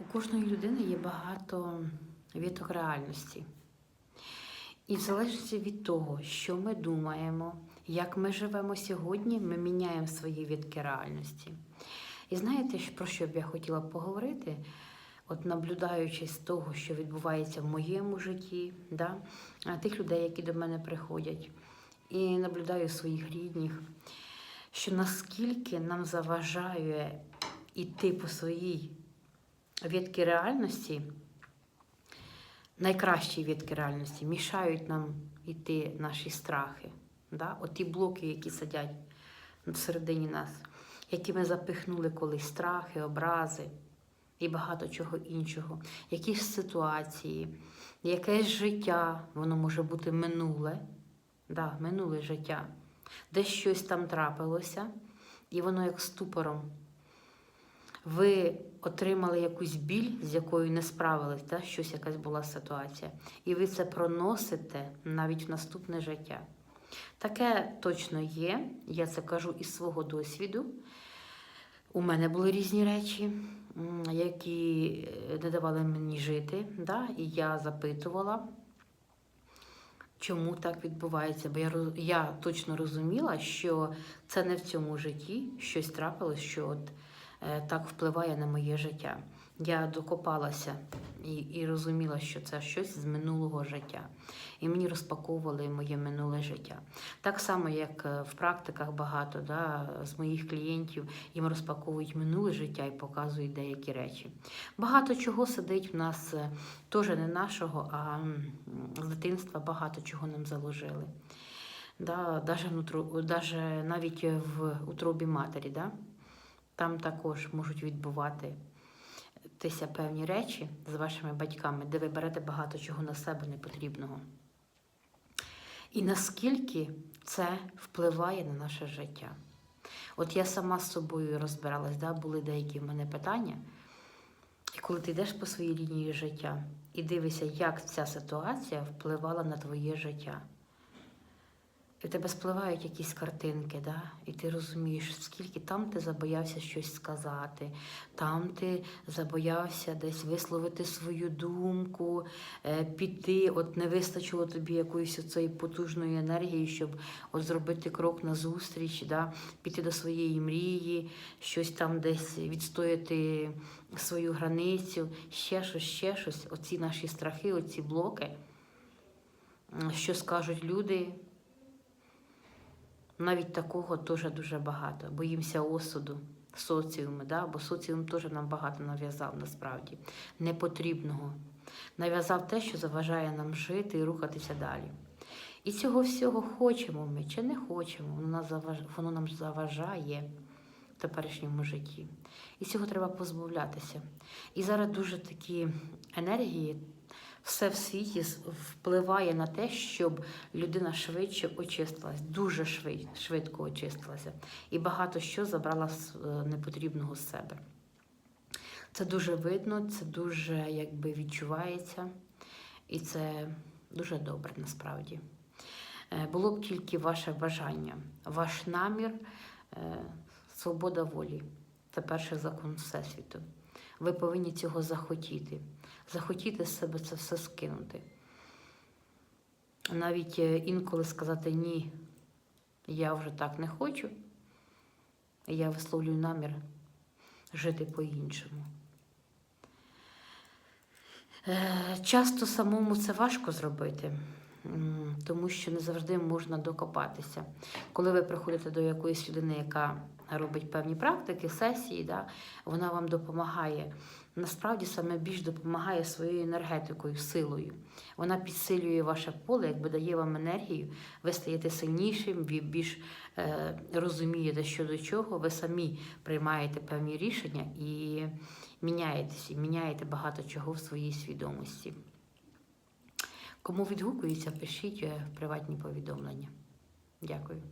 У кожної людини є багато віток реальності. І в залежності від того, що ми думаємо, як ми живемо сьогодні, ми міняємо свої вітки реальності. І знаєте, про що б я хотіла поговорити? От наблюдаючи з того, що відбувається в моєму житті, да? тих людей, які до мене приходять, і наблюдаю своїх рідних, що наскільки нам заважає іти по своїй відки реальності, найкращі відки реальності, мішають нам іти наші страхи. Да? Оті блоки, які сидять всередині нас, які ми запихнули колись страхи, образи і багато чого іншого, якісь ситуації, якесь життя, воно може бути минуле, да, минуле життя, де щось там трапилося, і воно як ступором ви отримали якусь біль, з якою не справились, да? щось якась була ситуація, і ви це проносите навіть в наступне життя. Таке точно є, я це кажу із свого досвіду. У мене були різні речі, які е, не давали мені жити, да? і я запитувала. Чому так відбувається? Бо я я точно розуміла, що це не в цьому житті щось трапилось, що от так впливає на моє життя. Я докопалася і, і розуміла, що це щось з минулого життя. І мені розпаковували моє минуле життя. Так само, як е, в практиках багато да, з моїх клієнтів їм розпаковують минуле життя і показують деякі речі. Багато чого сидить в нас е, теж не нашого, а з дитинства багато чого нам заложили. Да, навіть в утробі матері, да? Там також можуть відбувати тися певні речі з вашими батьками, де ви берете багато чого на себе непотрібного. І наскільки це впливає на наше життя? От я сама з собою розбиралась, да? були деякі в мене питання. І коли ти йдеш по своїй лінії життя і дивишся, як ця ситуація впливала на твоє життя. І в тебе спливають якісь картинки, да? і ти розумієш, скільки там ти забоявся щось сказати, там ти забоявся десь висловити свою думку, е, піти, от не вистачило тобі якоїсь оцеї потужної енергії, щоб от зробити крок назустріч, да? піти до своєї мрії, щось там десь відстояти свою границю, ще щось, ще щось. Оці наші страхи, оці блоки, що скажуть люди. Навіть такого теж дуже багато. Боїмося осуду соціуму, да? бо соціум теж нам багато нав'язав насправді. Непотрібного. Нав'язав те, що заважає нам жити і рухатися далі. І цього всього хочемо ми чи не хочемо, воно нам заважає в теперішньому житті. І цього треба позбавлятися. І зараз дуже такі енергії все в світі впливає на те, щоб людина швидше очистилась, дуже швидко очистилася. І багато що забрала з е, непотрібного з себе. Це дуже видно, це дуже якби відчувається, і це дуже добре насправді. Е, Було б тільки ваше бажання, ваш намір, е, свобода волі. Це перший закон Всесвіту. Ви повинні цього захотіти. Захотіти з себе це все скинути. Навіть е, інколи сказати ні, я вже так не хочу. Я висловлюю намір жити по-іншому. Е, Часто самому це важко зробити, тому що не завжди можна докопатися. Коли ви приходите до якоїсь людини, яка робить певні практики, сесії, да, вона вам допомагає. Насправді саме більш допомагає своєю енергетикою, силою. Вона підсилює ваше поле, якби дає вам енергію, ви стаєте сильнішим, ви більш е, розумієте, що до чого, ви самі приймаєте певні рішення і міняєтеся, міняєте багато чого в своїй свідомості. Кому відгукується, пишіть е, приватні повідомлення. Дякую.